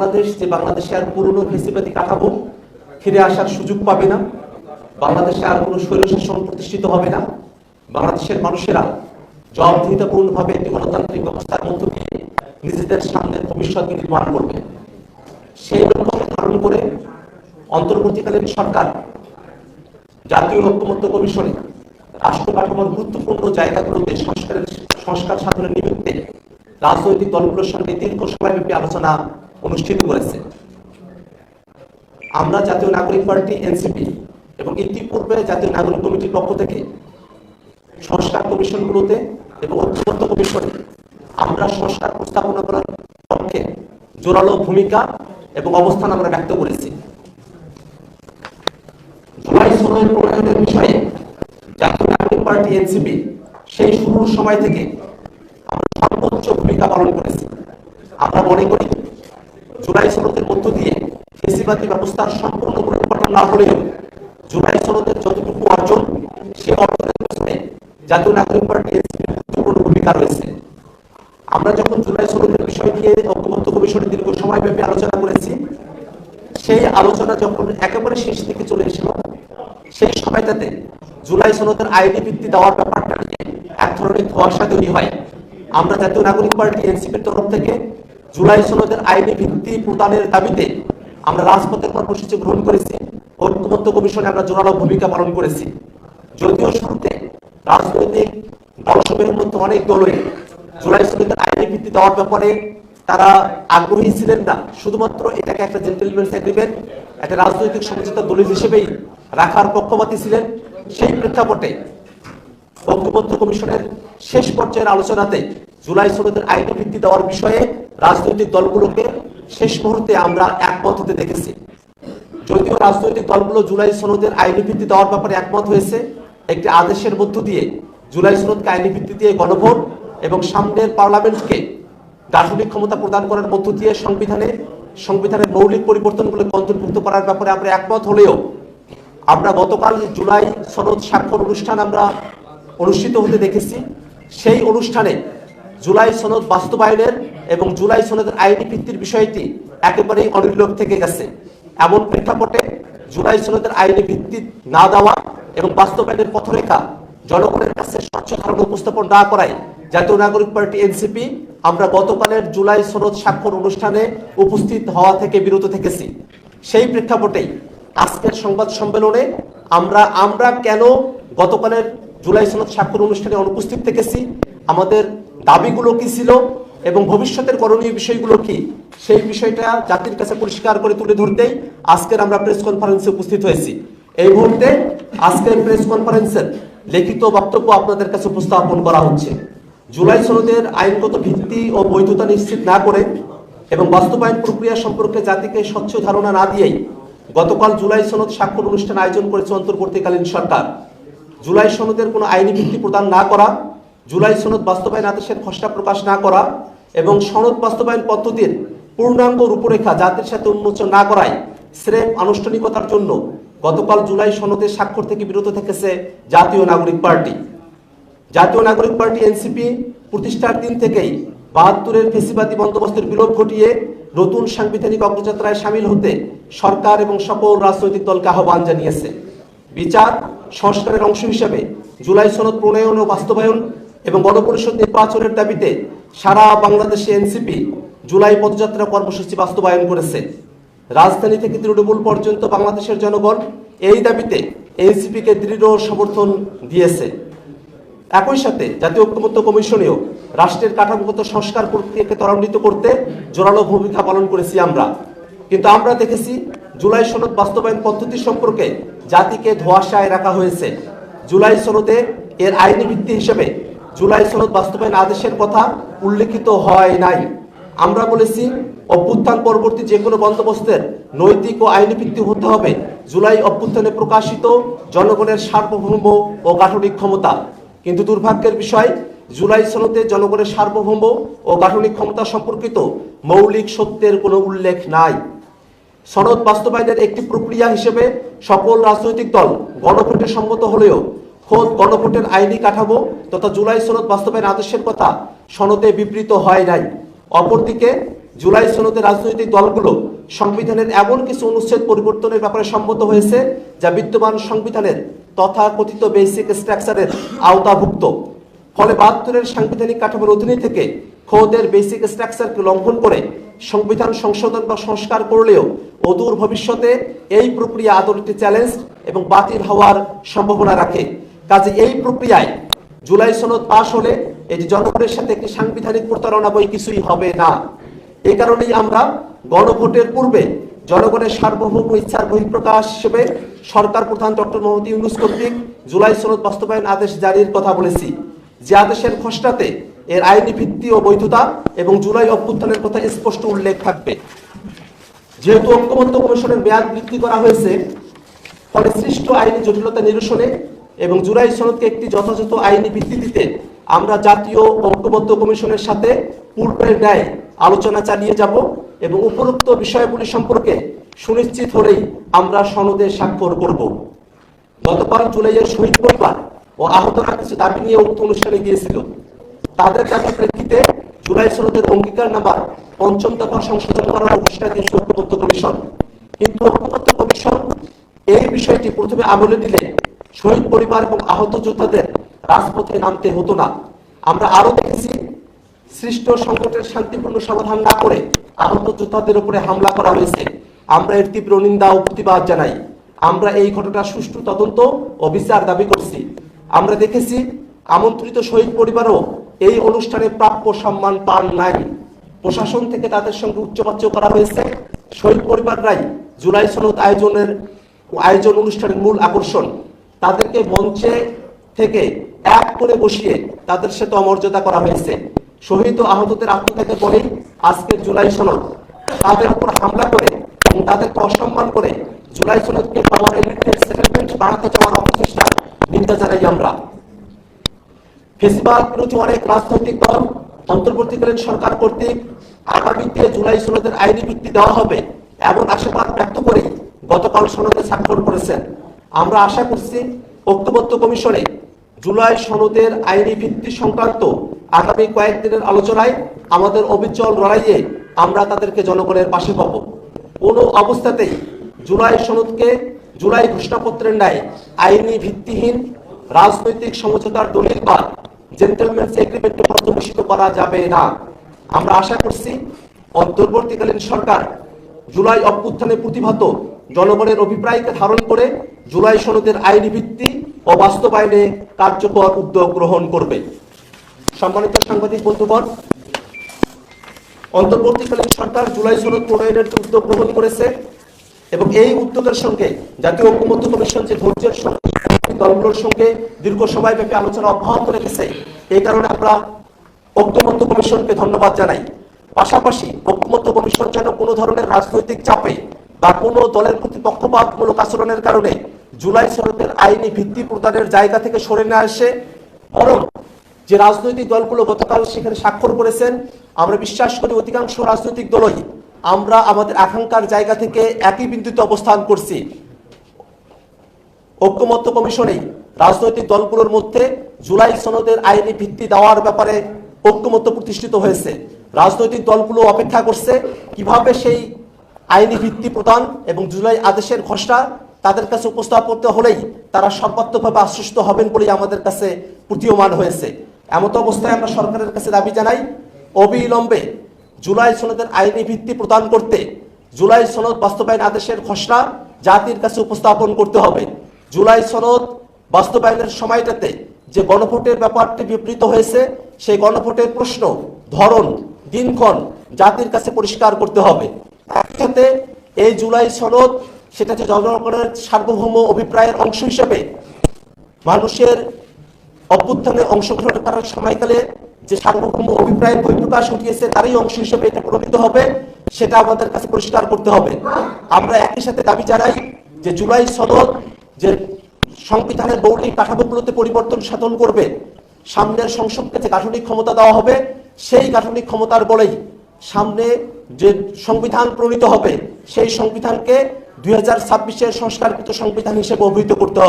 বাংলাদেশ যে বাংলাদেশে আর পুরনো ফেসিবাদী কাঠামো ফিরে আসার সুযোগ পাবে না, বাংলাদেশে আর কোনো স্বৈরশাসন প্রতিষ্ঠিত হবে না, বাংলাদেশের মানুষেরা জবাবদিহিতাপূর্ণভাবে একটি গণতান্ত্রিক ব্যবস্থার মধ্য দিয়ে নিজেদের সামনের ভবিষ্যৎকে নির্মাণ করবে। সেই লক্ষ্যকে ধারণ করে অন্তর্বর্তীকালীন সরকার জাতীয় ঐক্যমত্য কমিশনে রাষ্ট্র কাঠামোর গুরুত্বপূর্ণ জায়গাগুলোতে সংস্কারের সংস্কার সাধনের নিমিত্তে রাজনৈতিক দলগুলোর সঙ্গে দীর্ঘ সময়ব্যাপী আলোচনা অনুষ্ঠিত করেছে। আমরা জাতীয় নাগরিক পার্টি, এনসিপি এবং ইতিপূর্বে জাতীয় নাগরিক কমিটির পক্ষ থেকে সংস্কার কমিশনগুলোতে এবং ঐক্যবদ্ধ কমিশনে আমরা সংস্কার প্রস্তাবনা করার পক্ষে জোরালো ভূমিকা এবং অবস্থান আমরা ব্যক্ত করেছি। জুলাই সনদ প্রণয়নের বিষয়ে জাতীয় নাগরিক পার্টি, এনসিপি সেই শুরুর সময় থেকে আমরা সর্বোচ্চ ভূমিকা পালন করেছি। আমরা মনে করি জুলাই সনদের মধ্য দিয়ে ফেসিবাদী ব্যবস্থার সম্পূর্ণ পরিবর্তন না হলেও জুলাই সনদের যতটুকু অর্জন, সে অর্জনের পেছনে জাতীয় নাগরিক পার্টি এনসিপির গুরুত্বপূর্ণ ভূমিকা রয়েছে। আমরা যখন জুলাই সনদের বিষয় নিয়ে ঐক্যমত্য কমিশনে দীর্ঘ সময়ব্যাপী আলোচনা করেছি, সেই আলোচনা যখন একেবারে শেষ দিকে চলে এসেছিল, সেই সময়টাতে জুলাই সনদের আইনি ভিত্তি দেওয়ার ব্যাপারটা নিয়ে এক ধরনের ধোয়াশা তৈরি হয়। আমরা জাতীয় নাগরিক পার্টি, এনসিপির তরফ থেকে জুলাই সনদের আইনি ভিত্তি প্রদানের দাবিতে আমরা রাজপথের কর্মসূচি গ্রহণ করেছি। ঐক্যমত্য কমিশনে আমরা জোরালো ভূমিকা পালন করেছি। যদিও শুরুতে রাজনৈতিক দলসমূহের মধ্যে অনেক দলই জুলাই সনদের আইনি ভিত্তি দেওয়ার ব্যাপারে তারা আগ্রহী ছিলেন না। শুধুমাত্র এটাকে একটা জেন্টেলম্যানস এগ্রিমেন্ট একটা রাজনৈতিক সমঝোতা দলিল হিসেবেই রাখার পক্ষপাতী ছিলেন। সেই প্রেক্ষাপটে ঐক্যবদ্ধ কমিশনের শেষ পর্যায়ের আলোচনাতে জুলাই সনদের আইনি ভিত্তি দেওয়ার বিষয়ে রাজনৈতিক দলগুলোকে শেষ মুহূর্তে আমরা একমত হতে দেখেছি। যদিও রাজনৈতিক দলগুলো জুলাই সনদের আইনি ভিত্তি দেওয়ার ব্যাপারে একমত হয়েছে, একটি আদেশের মধ্য দিয়ে জুলাই সনদকে আইনি ভিত্তি দিয়ে গণভোট এবং সামনের পার্লামেন্টকে দার্শনিক ক্ষমতা প্রদান করার মধ্য দিয়ে সংবিধানে, সংবিধানের মৌলিক পরিবর্তনগুলোকে অন্তর্ভুক্ত করার ব্যাপারে আমরা একমত হলেও আমরা গতকাল জুলাই সনদ স্বাক্ষর অনুষ্ঠান আমরা অনুষ্ঠিত হতে দেখেছি। সেই অনুষ্ঠানে জুলাই সনদ বাস্তবায়নের এবং জুলাই সনদের আইনি ভিত্তির বিষয়টি একেবারেই অনির্লোক থেকে গেছে। এমন প্রেক্ষাপটে জুলাই সনদের আইনি ভিত্তি না দেওয়া এবং বাস্তবায়নের পথরেখা জনগণের কাছে স্বচ্ছ ধারণা উপস্থাপন না করায় জাতীয় নাগরিক পার্টি এনসিপি আমরা গতকালের জুলাই সনদ স্বাক্ষর অনুষ্ঠানে উপস্থিত হওয়া থেকে বিরত থেকেছি। সেই প্রেক্ষাপটেই আজকের সংবাদ সম্মেলনে আমরা আমরা কেন গতকালের জুলাই সনদ স্বাক্ষর অনুষ্ঠানে অনুপস্থিত থেকেছি। আমাদের দাবিগুলো কি ছিল এবং ভবিষ্যতের করণীয় বিষয়গুলো কি? সেই বিষয়টা জাতির কাছে পরিষ্কার করে তুলে ধরতেই আজকের আমরা প্রেস কনফারেন্সে উপস্থিত হয়েছি। এই মুহূর্তে আজকের প্রেস কনফারেন্সের লিখিত বক্তব্য আপনাদের কাছে উপস্থাপন করা হচ্ছে। জুলাই সনদের আইনগত ভিত্তি ও বৈধতা নিশ্চিত না করে এবং বাস্তবায়ন প্রক্রিয়া সম্পর্কে জাতিকে স্বচ্ছ ধারণা না দিয়েই গতকাল জুলাই সনদ স্বাক্ষর অনুষ্ঠান আয়োজন করেছে অন্তর্বর্তীকালীন সরকার। জুলাই সনদের কোনো আইনি ভিত্তি প্রদান না করা, জুলাই সনদ বাস্তবায়ন আদেশের খসড়া প্রকাশ না করা এবং সনদ বাস্তবায়ন পদ্ধতির পূর্ণাঙ্গ রূপরেখা জাতির সাথে উন্মোচন না করায় স্রেফ আনুষ্ঠানিকতার জন্য গতকাল জুলাই সনদের স্বাক্ষর থেকে বিরত থেকেছে জাতীয় নাগরিক পার্টি। জাতীয় নাগরিক পার্টি এনসিপি প্রতিষ্ঠার দিন থেকেই বাহাত্তরের ফেসিবাদী বন্দোবস্তের বিলোপ ঘটিয়ে নতুন সাংবিধানিক অগ্রযাত্রায় সামিল হতে সরকার এবং সকল রাজনৈতিক দলকে আহ্বান জানিয়েছে। বিচার সংস্কারের অংশ হিসেবে জুলাই সনদ প্রণয়ন ও বাস্তবায়ন এবং গণপরিষদ নির্বাচনের দাবিতে সারা বাংলাদেশে এনসিপি জুলাই পদযাত্রা কর্মসূচি বাস্তবায়ন করেছে। রাজধানী থেকে তৃণমূল পর্যন্ত বাংলাদেশের জনগণ এই দাবিতে এনসিপিকে দৃঢ় সমর্থন দিয়েছে। একই সাথে জাতীয় ঐক্যমত্য কমিশনেও রাষ্ট্রের কাঠামোগত সংস্কার প্রক্রিয়াকে ত্বরান্বিত করতে জোরালো ভূমিকা পালন করেছি আমরা। কিন্তু আমরা দেখেছি জুলাই সনদ বাস্তবায়ন পদ্ধতি সম্পর্কে জাতিকে ধোয়াশায় রাখা হয়েছে। জুলাই সনদে এর আইনি ভিত্তি হিসেবে জুলাই সনদ বাস্তবায়ন আদেশের কথা উল্লেখিত হয় নাই। আমরা বলেছি, অভ্যুত্থান পরবর্তী যে কোনো বন্দোবস্তের নৈতিক ও আইনি ভিত্তি হতে হবে। জুলাই অভ্যুত্থানে প্রকাশিত জনগণের সার্বভৌম ও গাঠনিক ক্ষমতা। কিন্তু দুর্ভাগ্যের বিষয়, জুলাই সনদে জনগণের সার্বভৌম ও গাঠনিক ক্ষমতা সম্পর্কিত মৌলিক সত্যের কোনো উল্লেখ নাই। সনদ বাস্তবায়নের একটি প্রক্রিয়া হিসেবে সকল রাজনৈতিক দল গণভোটে সম্মত হলেও খোদ গণভোটের আইনি কাঠামো তথা জুলাই সনদ বাস্তবায়ন আদেশের কথা সনদে বিবৃত হয় নাই। অপরদিকে, জুলাই সনদে রাজনৈতিক দলগুলো সংবিধানের এমন কিছু অনুচ্ছেদ পরিবর্তনের ব্যাপারে সম্মত হয়েছে যা বিদ্যমান সংবিধানের তথাকথিত বেসিক স্ট্রাকচারের আওতাভুক্ত। ফলে বাহাত্তরের সাংবিধানিক কাঠামোর অধীনে থেকে খোদের বেসিক স্ট্রাকচারকে লঙ্ঘন করে সংবিধান সংশোধন বা সংস্কার করলেও অদূর ভবিষ্যতে এই প্রক্রিয়া আদরটি চ্যালেঞ্জ এবং বাতিল হওয়ার সম্ভাবনা রাখে। কাজে এই প্রক্রিয়ায় জুলাই সনদ পাশ হলে এটি জনগণের সাথে একটি সাংবিধানিক প্রতারণা বই কিছুই হবে না। এই কারণেই আমরা গণভোটের পূর্বে জনগণের সার্বভৌম ইচ্ছার বহিঃপ্রকাশ হিসেবে সরকার প্রধান ডক্টর মোহাম্মদ ইউনুস কর্তৃক জুলাই সনদ বাস্তবায়ন আদেশ জারির কথা বলেছি। যে আদেশের খসড়াতে এর আইনি ভিত্তি ও বৈধতা এবং জুলাই অভ্যুত্থানের কথা স্পষ্ট উল্লেখ থাকবে। যেহেতু ঐক্যমত্য কমিশনের মেয়াদ বৃদ্ধি করা হয়েছে, ফলে সৃষ্ট আইনি জটিলতা নিরসনে এবং জুলাই সনদকে একটি যথাযথ আইনি ভিত্তি দিতে আমরা জাতীয় ঐক্যবদ্ধ কমিশনের সাথে পূর্বের ন্যায় আলোচনা চালিয়ে যাব এবং উপরোক্ত বিষয়গুলি সম্পর্কে সুনিশ্চিত হলেই আমরা সনদে স্বাক্ষর করব। গতকাল জুলাইয়ের শহীদ পরিবার ও আহতরা কিছু দাবি নিয়ে উক্ত অনুষ্ঠানে গিয়েছিল। তাদের দাবির প্রেক্ষিতে জুলাই সনদের অঙ্গীকার নাম্বার পঞ্চম দফা সংশোধন করার ঘোষণা দিয়েছে ঐক্যবদ্ধ কমিশন। কিন্তু ঐক্যবদ্ধ কমিশন এই বিষয়টি প্রথমে আমলে দিলে শহীদ পরিবার এবং আহত যোদ্ধাদের রাজপথে নামতে হতো না। আমরা আরও দেখেছি, সৃষ্ট সংকটের শান্তিপূর্ণ সমাধান না করে আহত যোদ্ধাদের উপরে হামলা করা হয়েছে। আমরা এর তীব্র নিন্দা ও প্রতিবাদ জানাই। আমরা এই ঘটনার সুষ্ঠু তদন্ত ও বিচার দাবি করছি। আমরা দেখেছি, আমন্ত্রিত শহীদ পরিবারও এই অনুষ্ঠানে প্রাপ্য সম্মান পান নাই। প্রশাসন থেকে তাদের সঙ্গে উচ্চবাচ্য করা হয়েছে। শহীদ পরিবাররাই জুলাই সনদ আয়োজনের আয়োজন অনুষ্ঠানের মূল আকর্ষণ। তাদেরকে মঞ্চে থেকে এক করে বসিয়ে তাদের সাথে অমর্যাদা করা হয়েছে। শহীদ ও আহতদের আত্মত্যাগের পরেই আজকের জুলাই সনদ। তাদের উপর হামলা করে এবং তাদেরকে অসম্মান করে জুলাই সনদকে পাওয়ার বাড়াতে অপচেষ্টা নিন্দা জানাই আমরা ফেসিবাদ বিরোধী অনেক রাজনৈতিক দল অন্তর্বর্তীকালীন সরকার কর্তৃক আগামীতে জুলাই সনদের আইনি ভিত্তি দেওয়া হবে এমন আশাবাদ ব্যক্ত করে গতকাল সনদে স্বাক্ষর করেছেন। আমরা আশা করছি ঐক্যবদ্ধ কমিশনে জুলাই সনদের আইনি ভিত্তি সংক্রান্ত আগামী কয়েকদিনের আলোচনায় আমাদের অবিচল লড়াইয়ে আমরা তাদেরকে জনগণের পাশে পাবো। কোনো অবস্থাতেই জুলাই সনদকে জুলাই ঘোষণাপত্রের ন্যায় আইনি ভিত্তিহীন রাজনৈতিক সমঝোতার দলিল বা জেন্টেলম্যানস এগ্রিমেন্টে পর্যবেসিত করা যাবে না। আমরা আশা করছি অন্তর্বর্তীকালীন সরকার জুলাই অভ্যুত্থানে প্রতিভাত জনগণের অভিপ্রায়কে ধারণ করে জুলাই সনদের আইনি ভিত্তি ও বাস্তবায়নে কার্যকর উদ্যোগ গ্রহণ করবে। সম্মানিত সাংবাদিক বন্ধুগণ, অন্তর্বর্তীকালীন সরকার জুলাই সনদ প্রণয়নের উদ্যোগ গ্রহণ করেছে এবং এই উদ্যোগের সঙ্গে জাতীয় ঐক্যমত্য কমিশন যে ধৈর্যের সঙ্গে দলগুলোর সঙ্গে দীর্ঘ সময়ব্যাপী আলোচনা অব্যাহত রেখেছে। এই কারণে আমরা কমিশনকে ধন্যবাদ জানাই। পাশাপাশি কমিশন যেন কোনো ধরনের রাজনৈতিক চাপে বা কোনো দলের প্রতি পক্ষপাতমূলক আচরণের কারণে জুলাই সনদের আইনি ভিত্তি প্রদানের জায়গা থেকে সরে না আসে বরং যে রাজনৈতিক দলগুলো গতকাল সেখানে স্বাক্ষর করেছেন, আমরা বিশ্বাস করি অধিকাংশ রাজনৈতিক দলই আমরা আমাদের আকাঙ্ক্ষার জায়গা থেকে একই বিন্দুতে অবস্থান করছি। ঐক্যমত্য কমিশনে রাজনৈতিক দলগুলোর মধ্যে জুলাই সনদের আইনি ভিত্তি দেওয়ার ব্যাপারে ঐক্যমত্য প্রতিষ্ঠিত হয়েছে। রাজনৈতিক দলগুলো অপেক্ষা করছে কীভাবে সেই আইনি ভিত্তি প্রদান এবং জুলাই আদেশের খসড়া তাদের কাছে উপস্থাপন করতে হলেই তারা সর্বাত্মকভাবে আশ্বস্ত হবেন বলেই আমাদের কাছে প্রতীয়মান হয়েছে। এমত অবস্থায় আমরা সরকারের কাছে দাবি জানাই, অবিলম্বে জুলাই সনদের আইনি ভিত্তি প্রদান করতে জুলাই সনদ বাস্তবায়ন আদেশের খসড়া জাতির কাছে উপস্থাপন করতে হবে। জুলাই সনদ বাস্তবায়নের সময়টাতে যে গণভোটের ব্যাপারটি বিবৃত হয়েছে, সেই গণভোটের প্রশ্ন, ধরন, দিনক্ষণ জাতির কাছে পরিষ্কার করতে হবে। একই সাথে এই জুলাই সনদ সেটা যে জনগণের সার্বভৌম অভিপ্রায়ের অংশ হিসেবে মানুষের অভ্যুত্থানে অংশগ্রহণ করার সময়কালে যে সার্বভৌম অভিপ্রায়ের বহিঃপ্রকাশ ঘটিয়েছে, তারই অংশ হিসেবে এটা প্রণীত হবে, সেটা আমাদের কাছে পরিষ্কার করতে হবে। আমরা একই সাথে দাবি জানাই যে জুলাই সনদ যে সংবিধানের মৌলিক কাঠামোগুলোতে পরিবর্তন সাধন করবে, সামনের সংসদকে যে গাঠনিক ক্ষমতা দেওয়া হবে, সেই গাঠনিক ক্ষমতার বলেই সামনে যে সংবিধান প্রণীত হবে, সেই সংবিধানকে দুই হাজার সংস্কারকৃত সংবিধান হিসেবে অভিহিত করতে হবে।